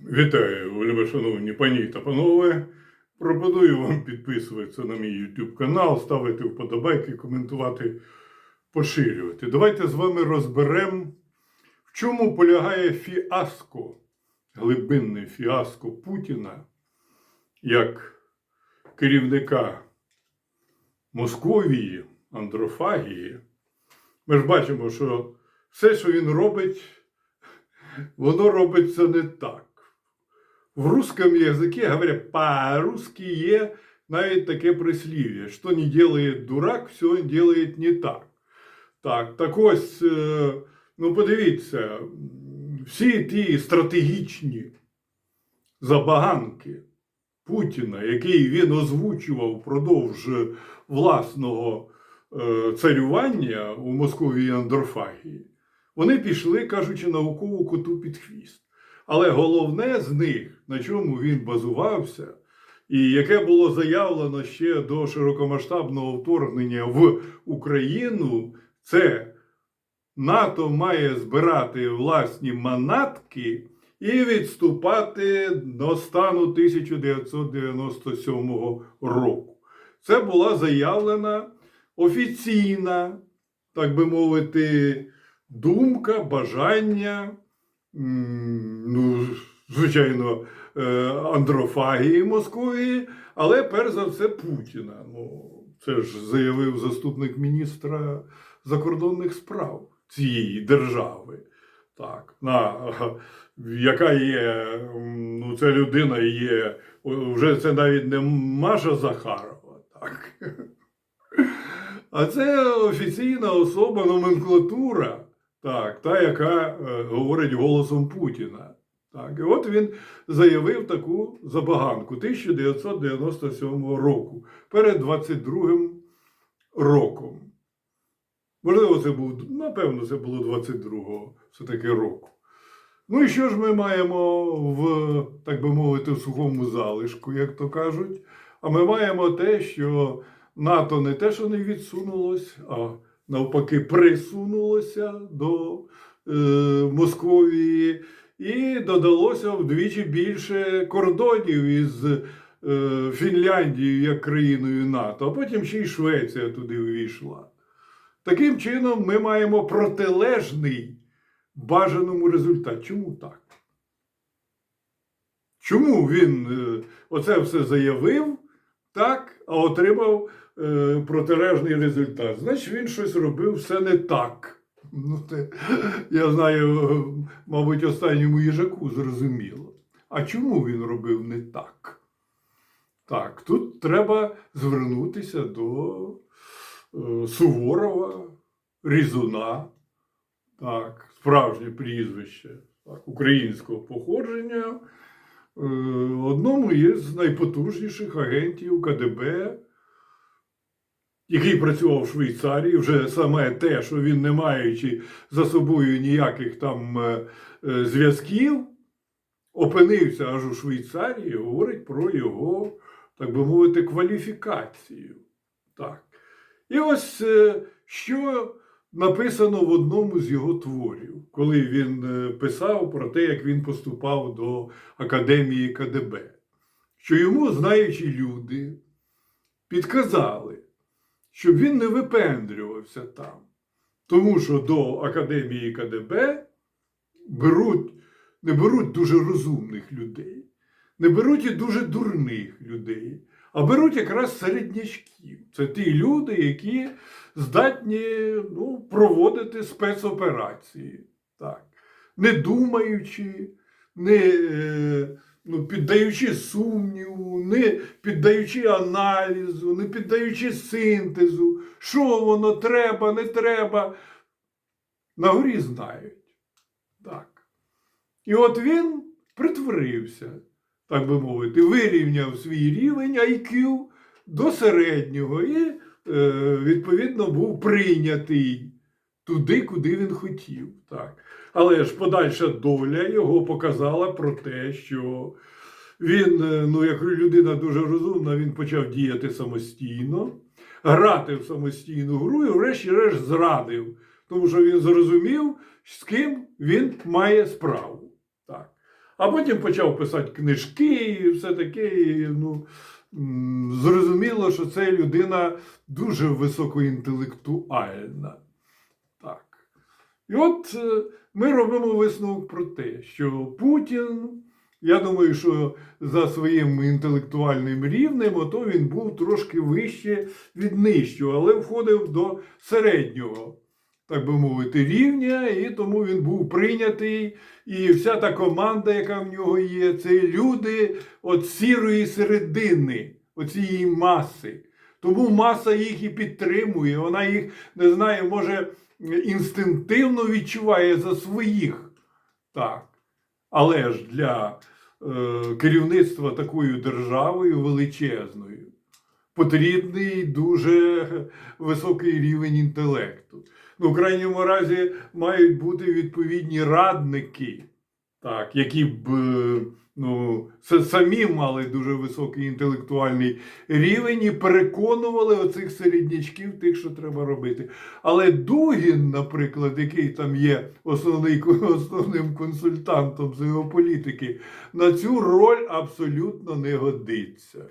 Вітаю, вельми шановні пані та панове. Пропоную вам підписуватися на мій YouTube канал, ставити вподобайки, коментувати, поширювати. Давайте з вами розберемо, в чому полягає фіаско, глибинне фіаско Путіна як керівника Московії, андрофагії. Ми ж бачимо, що все, що він робить, воно робиться не так. В русском языке говорят, по-русски є навіть таке прислів'я, що не делает дурак, все делает не так. Так, так ось, е, ну подивіться, всі ті стратегічні забаганки Путіна, який він озвучував впродовж власного е, царювання у Московії Андорфагії, вони пішли, кажучи, наукову коту під хвіст. Але головне з них, на чому він базувався, і яке було заявлено ще до широкомасштабного вторгнення в Україну, це НАТО має збирати власні манатки і відступати до стану 1997 року. Це була заявлена офіційна, так би мовити, думка, бажання ну, звичайно, е, андрофагії Московії, але перш за все Путіна. Ну, це ж заявив заступник міністра закордонних справ цієї держави. Так, на, яка є, ну, ця людина є, вже це навіть не Маша Захарова, так. А це офіційна особа, номенклатура, так, та, яка е, говорить голосом Путіна. Так, і от він заявив таку забаганку 1997 року, перед 22-м роком. Можливо, це був, напевно, це було 22-го все-таки року. Ну і що ж ми маємо в, так би мовити, в сухому залишку, як то кажуть? А ми маємо те, що НАТО не те, що не відсунулось, а навпаки, присунулося до е, Московії, і додалося вдвічі більше кордонів із е, Фінляндією як країною НАТО, а потім ще й Швеція туди увійшла. Таким чином, ми маємо протилежний бажаному результаті. Чому так? Чому він е, оце все заявив, так, а отримав е, протилежний результат? Значить, він щось робив все не так. Ну, це, я знаю, мабуть, останньому їжаку зрозуміло. А чому він робив не так? Так, тут треба звернутися до е, Суворова, Різуна, так, справжнє прізвище так, українського походження, одному із найпотужніших агентів КДБ, який працював в Швейцарії, вже саме те, що він, не маючи за собою ніяких там е, е, зв'язків, опинився аж у Швейцарії, говорить про його, так би мовити, кваліфікацію. Так. І ось е, що написано в одному з його творів, коли він е, писав про те, як він поступав до Академії КДБ, що йому, знаючі люди, підказали, щоб він не випендрювався там, тому що до Академії КДБ беруть, не беруть дуже розумних людей, не беруть і дуже дурних людей, а беруть якраз середнячків. Це ті люди, які здатні ну, проводити спецоперації, так. не думаючи, не е, ну, піддаючи сумніву, не піддаючи аналізу, не піддаючи синтезу, що воно треба, не треба. На горі знають. Так. І от він притворився, так би мовити, вирівняв свій рівень IQ до середнього і, е, відповідно, був прийнятий туди, куди він хотів. Так. Але ж подальша доля його показала про те, що він, е, ну, як людина дуже розумна, він почав діяти самостійно, грати в самостійну гру і, врешті-решт, зрадив. Тому що він зрозумів, з ким він має справу. А потім почав писати книжки і все таке. І, ну, зрозуміло, що це людина дуже високоінтелектуальна. Так. І от е, ми робимо висновок про те, що Путін, я думаю, що за своїм інтелектуальним рівнем, ото він був трошки вище від нижчого, але входив до середнього, так би мовити, рівня, і тому він був прийнятий. І вся та команда, яка в нього є, це люди от сірої середини, оцієї маси. Тому маса їх і підтримує, вона їх не знаю, може інстинктивно відчуває за своїх. Так. Але ж для е, керівництва такою державою величезною потрібний дуже високий рівень інтелекту. Ну, в крайньому разі мають бути відповідні радники, так, які б е, ну, самі мали дуже високий інтелектуальний рівень і переконували оцих середнячків тих, що треба робити. Але Дугін, наприклад, який там є основний, основним консультантом з геополітики, на цю роль абсолютно не годиться.